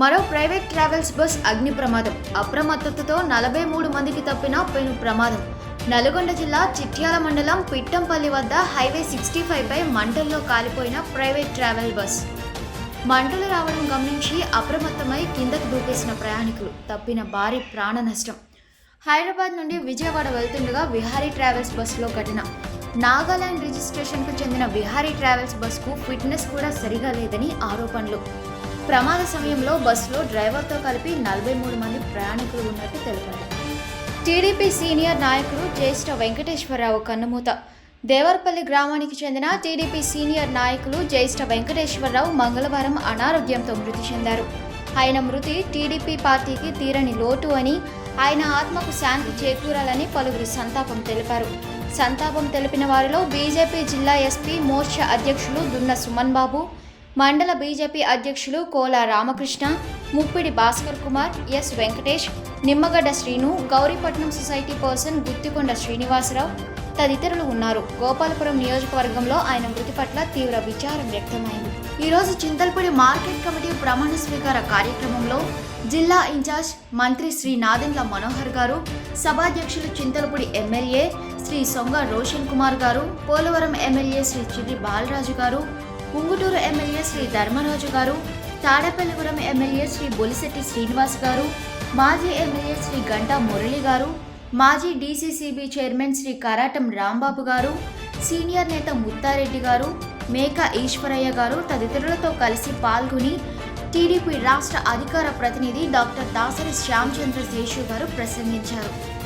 మరో private travels bus అగ్ని ప్రమాదం. అప్రమత్తతతో నలభై మూడు మందికి తప్పిన పెను ప్రమాదం. నల్గొండ జిల్లా చిట్యాల మండలం పిట్టంపల్లి వద్ద హైవే సిక్స్టీ ఫైవ్ పై మంటల్లో కాలిపోయిన ప్రైవేట్ ట్రావెల్ బస్. మంటలు రావడం గమనించి అప్రమత్తమై కిందకు దూకేసిన ప్రయాణికులు. తప్పిన భారీ ప్రాణ నష్టం. హైదరాబాద్ నుండి విజయవాడ వెళ్తుండగా విహారీ ట్రావెల్స్ బస్సులో ఘటన నాగాలాండ్ రిజిస్ట్రేషన్కు చెందిన విహారీ ట్రావెల్స్ బస్కు ఫిట్నెస్ కూడా సరిగా లేదని ఆరోపణలు. ప్రమాద సమయంలో బస్సులో డ్రైవర్తో కలిపి నలభై మూడు మంది ప్రయాణికులు ఉన్నట్టు తెలిపారు. టీడీపీ సీనియర్ నాయకుడు జ్యేష్ఠ వెంకటేశ్వరరావు కన్నుమూత. దేవరపల్లి గ్రామానికి చెందిన టీడీపీ సీనియర్ నాయకులు జ్యేష్ఠ వెంకటేశ్వరరావు మంగళవారం అనారోగ్యంతో మృతి చెందారు. ఆయన మృతి టీడీపీ పార్టీకి తీరని లోటు అని ఆయన ఆత్మకు శాంతి చేకూరాలని పలువురు సంతాపం తెలిపారు. సంతాపం తెలిపిన వారిలో బీజేపీ జిల్లా ఎస్పీ మోర్చా అధ్యక్షులు దున్న సుమన్ బాబు మండల బీజేపీ అధ్యక్షులు Kola Ramakrishna Muppidi Bhaskar Kumar S Venkatesh Nimmagadda Srinu Gauripatnam society person Guttikonda Srinivasarao తదితరులు ఉన్నారు. గోపాలపురం నియోజకవర్గంలో ఆయన మృతి పట్ల తీవ్ర విచారం వ్యక్తమైంది. ఈరోజు చింతల్పూడి మార్కెట్ కమిటీ ప్రమాణ స్వీకార కార్యక్రమంలో జిల్లా ఇన్ఛార్జ్ మంత్రి శ్రీ నాదెండ్ల మనోహర్ గారు సభాధ్యక్షులు చింతలపూడి ఎమ్మెల్యే శ్రీ సొంగ రోషన్ కుమార్ గారు పోలవరం ఎమ్మెల్యే శ్రీ చిర్రి బాలరాజు గారు ఉంగుటూరు ఎమ్మెల్యే శ్రీ ధర్మరాజు గారు తాడేపల్లిపురం ఎమ్మెల్యే శ్రీ బొలిశెట్టి శ్రీనివాస్ గారు మాజీ ఎమ్మెల్యే శ్రీ గంటా మురళి గారు మాజీ DCCB chairman Shri Karatam Rambabu garu senior నేత ముత్తారెడ్డి గారు మేకా ఈశ్వరయ్య గారు తదితరులతో కలిసి పాల్గొని టీడీపీ రాష్ట్ర అధికార ప్రతినిధి డాక్టర్ దాసరి శ్యామచంద్ర శేషు గారు ప్రసంగించారు.